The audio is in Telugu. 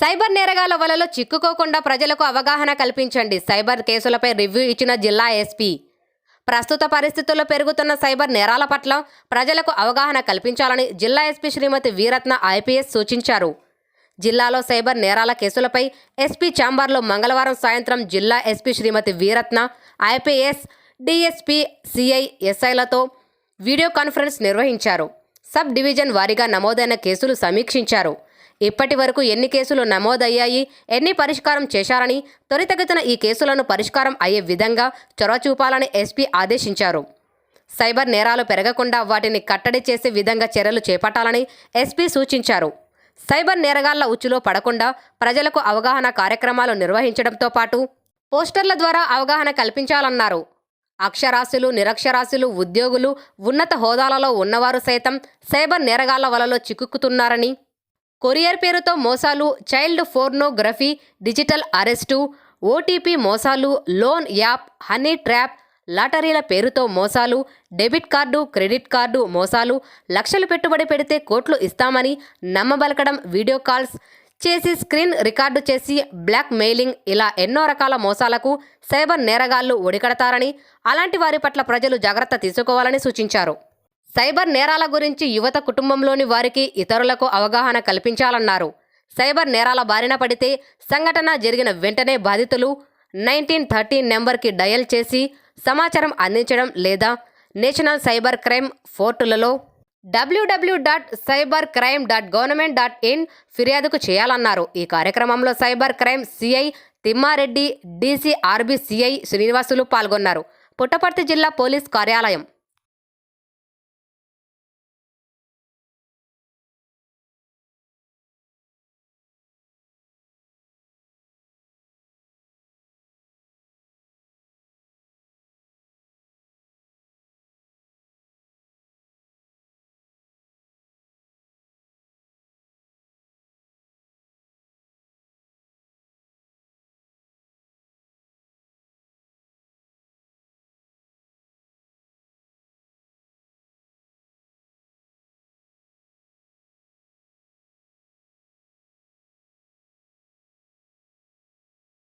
సైబర్ నేరగాల వలలో చిక్కుకోకుండా ప్రజలకు అవగాహన కల్పించండి. సైబర్ కేసులపై రివ్యూ ఇచ్చిన జిల్లా ఎస్పీ. ప్రస్తుత పరిస్థితుల్లో పెరుగుతున్న సైబర్ నేరాల పట్ల ప్రజలకు అవగాహన కల్పించాలని జిల్లా ఎస్పీ శ్రీమతి వీరత్న ఐపీఎస్ సూచించారు. జిల్లాలో సైబర్ నేరాల కేసులపై ఎస్పీ ఛాంబర్లో మంగళవారం సాయంత్రం జిల్లా SP Shrimati Veeratna IPS DSP CI ఎస్ఐలతో video conference నిర్వహించారు. సబ్ డివిజన్ వారీగా నమోదైన కేసులు సమీక్షించారు. ఇప్పటి వరకు ఎన్ని కేసులు నమోదయ్యాయి ఎన్ని పరిష్కారం చేశారని త్వరితగతిన ఈ కేసులను పరిష్కారం అయ్యే విధంగా చొరవ చూపాలని ఎస్పీ ఆదేశించారు. సైబర్ నేరాలు పెరగకుండా వాటిని కట్టడి చేసే విధంగా చర్యలు చేపట్టాలని ఎస్పీ సూచించారు. సైబర్ నేరగాళ్ళ ఉచ్చులో పడకుండా ప్రజలకు అవగాహన కార్యక్రమాలు నిర్వహించడంతో పాటు పోస్టర్ల ద్వారా అవగాహన కల్పించాలన్నారు. అక్షరాస్యులు నిరక్షరాస్యులు ఉద్యోగులు ఉన్నత హోదాలలో ఉన్నవారు సైతం సైబర్ నేరగాళ్ళ వలలో చిక్కుకుతున్నారని కొరియర్ పేరుతో మోసాలు child pornography digital arrest OTP మోసాలు లోన్ యాప్ హనీ ట్రాప్ లాటరీల పేరుతో మోసాలు డెబిట్ కార్డు క్రెడిట్ కార్డు మోసాలు లక్షలు పెట్టుబడి పెడితే కోట్లు ఇస్తామని నమ్మబలకడం వీడియో కాల్స్ చేసి స్క్రీన్ రికార్డు చేసి బ్లాక్ మెయిలింగ్ ఇలా ఎన్నో రకాల మోసాలకు సైబర్ నేరగాళ్ళు ఒడికడతారని అలాంటి వారి పట్ల ప్రజలు జాగ్రత్త తీసుకోవాలని సూచించారు. సైబర్ నేరాల గురించి యువత కుటుంబంలోని వారికి ఇతరులకు అవగాహన కల్పించాలన్నారు. సైబర్ నేరాల బారిన పడితే సంఘటన జరిగిన వెంటనే బాధితులు నైన్టీన్ థర్టీ నెంబర్కి డయల్ చేసి సమాచారం అందించడం లేదా national cyber crime ఫోర్టులలో WWW dot cyber crime dot government dot in ఫిర్యాదుకు చేయాలన్నారు. ఈ కార్యక్రమంలో cyber crime CI Thimmareddy DCRB CI Srinivasulu పాల్గొన్నారు. పుట్టపర్తి జిల్లా పోలీస్ కార్యాలయం